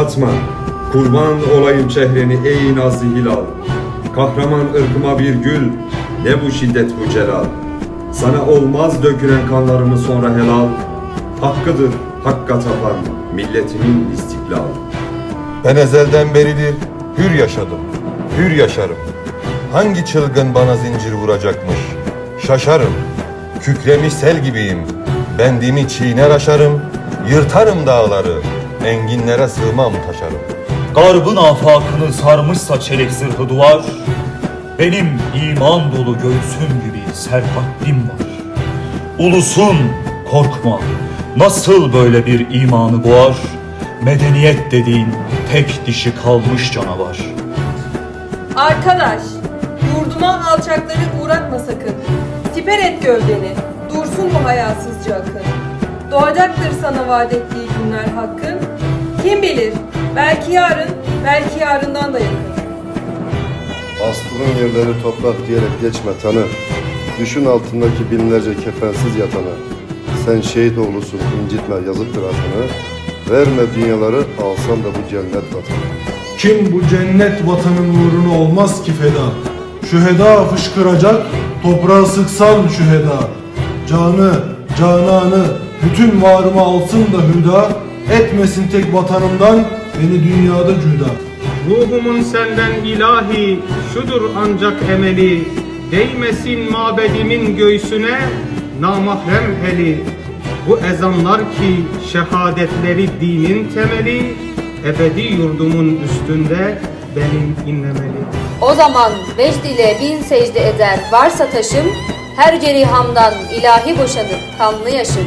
Fatma, kurban olayım çehreni ey nazlı hilal. Kahraman ırkıma bir gül, ne bu şiddet bu celal. Sana olmaz dökülen kanlarımı sonra helal. Hakkıdır hakka tapan milletimin istiklal. Ben ezelden beridir hür yaşadım, hür yaşarım. Hangi çılgın bana zincir vuracakmış? Şaşarım, kükremiş sel gibiyim. Bendimi çiğner aşarım, yırtarım dağları, enginlere sığmam taşarım. Garbın afakını sarmışsa çelik zırhı duvar Benim iman dolu göğsüm gibi serhatlim var Ulusun korkma Nasıl böyle bir imanı boğar Medeniyet dediğin tek dişi kalmış canavar Arkadaş, yurduma alçakları uğratma sakın. Siper et gövdeni, dursun bu hayasızca akın. Doğacaktır sana vaat ettiği günler hakkın. Kim bilir, belki yarın, belki yarından da yakın. Aslının yerleri toprak diyerek geçme tanı. Düşün altındaki binlerce kefensiz yatanı. Sen şehit oğlusun incitme yazıktır atanı. Verme dünyaları alsan da bu cennet vatanı. Kim bu cennet vatanın uğruna olmaz ki feda? Şüheda fışkıracak, toprağı sıksan şüheda. Canı, cananı, bütün varımı alsın da hüda. Etmesin tek vatanımdan beni dünyada cüda. Ruhumun senden ilahi, şudur ancak emeli, değmesin mabedimin göğsüne, namahrem eli. Bu ezanlar ki şehadetleri dinin temeli, ebedi yurdumun üstünde benim inlemeli. O zaman vecd ile bin secde eder varsa taşım, her cerihamdan ilahi boşanır kanlı yaşım.